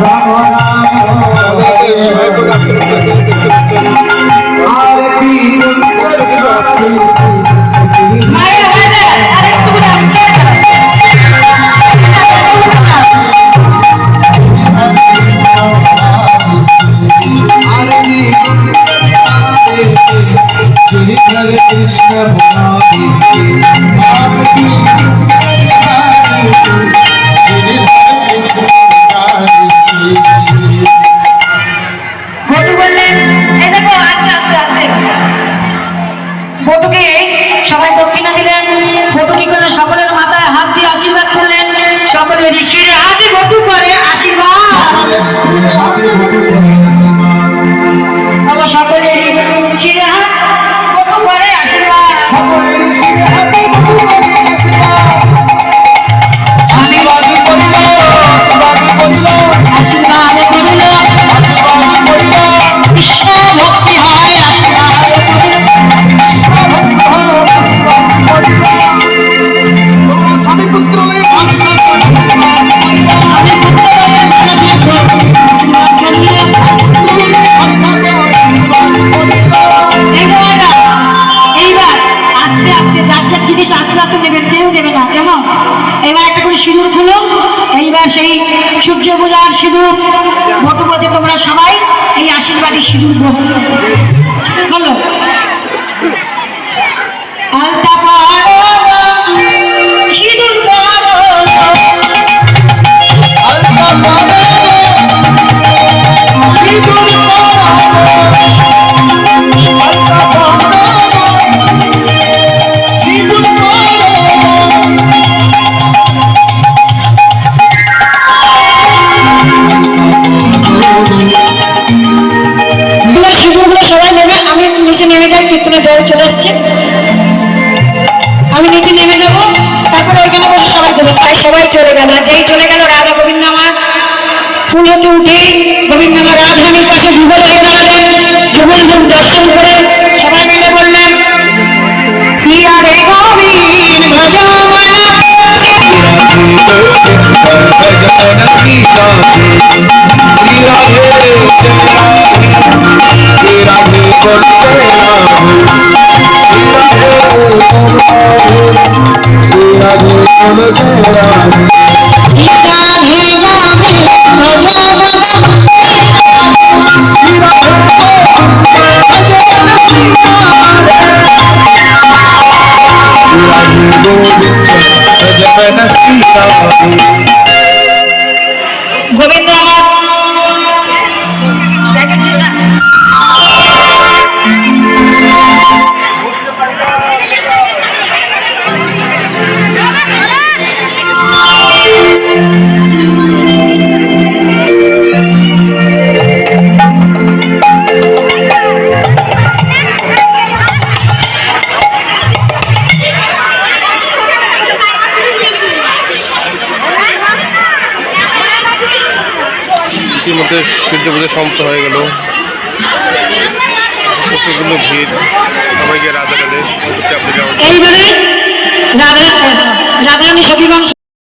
Rama Rama. যার জিনিস আস্তে আস্তে নেবেন কেউ নেবে না কেমন এবার একটা করে সিঁদুর খুলো, এইবার সেই সূর্য পূজার সিঁদুর বটু তোমরা সবাই, এই আশীর্বাদী সিঁদুর গ্রহণ কীর্তনে চলে এসছে। আমি নিচে নেমে যাব, তারপরে ওইখানে বসে সবাই দেবে। তাই সবাই চলে গেল। যেই চলে গেল রাধা গোবিন্দ আমার ফুল হতে উঠে গোবিন্দ আমার রাজধানীর I'm a good. ইতিমধ্যে সূর্য পুজো সমাপ্ত হয়ে গেল। কতগুলো ভিড়। সবাই রাধা রাধে গেলে যাওয়া এইবারে রাধা আমি সখীগণ